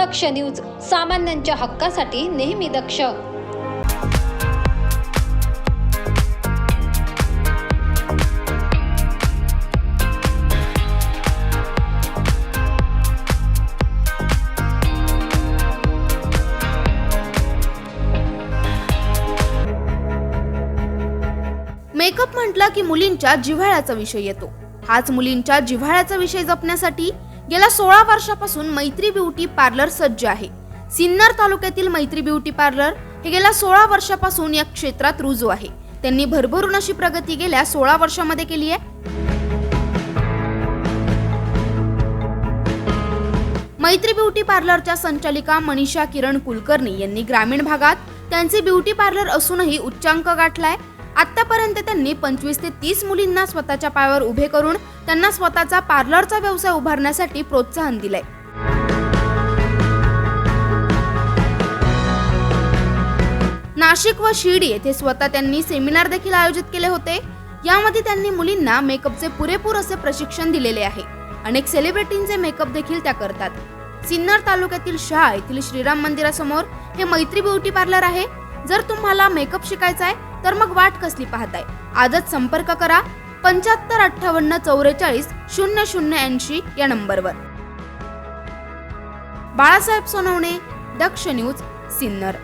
दक्ष news सामान्यांच्या हक्कासाठी नेहमी दक्ष. मेकअप म्हटलं की मुलींच्या जिव्हाळ्याचा विषय येतो. हाच मुलींच्या जिव्हाळ्याचा विषय जपण्यासाठी गेल्या सोळा वर्षापासून मैत्री ब्युटी पार्लर सज्ज आहे. सिन्नर तालुक्यातील मैत्री ब्युटी पार्लर हे गेल्या सोळा वर्षापासून या क्षेत्रात रुजू आहे. त्यांनी भरभरून अशी प्रगती गेल्या सोळा वर्षामध्ये केली आहे. मैत्री ब्युटी पार्लरच्या संचालिका मनीषा किरण कुलकर्णी यांनी ग्रामीण भागात त्यांचे ब्युटी पार्लर असूनही उच्चांक गाठलाय. आतापर्यंत त्यांनी पंचवीस ते तीस मुलींना स्वतःच्या पायावर उभे करून त्यांना स्वतःचा पार्लरचा व्यवसाय उभारण्यासाठी प्रोत्साहन दिलंय. नाशिक व शिर्डी येथे स्वतः त्यांनी सेमिनार देखील आयोजित केले होते. यामध्ये त्यांनी मुलींना मेकअपचे पुरेपूर असे प्रशिक्षण दिलेले आहे. अनेक सेलिब्रिटींचे मेकअप देखील त्या करतात. सिन्नर तालुक्यातील शहा येथील श्रीराम मंदिरासमोर हे मैत्री ब्युटी पार्लर आहे. जर तुम्हाला मेकअप शिकायचा आहे तर मग वाट कसली पाहताय? आजच संपर्क करा. पंच्याहत्तर अठ्ठावन्न चौवेचाळीस शून्य शून्य ऐंशी या नंबरवर. बाळासाहेब सोनवणे दक्ष न्यूज सिन्नर.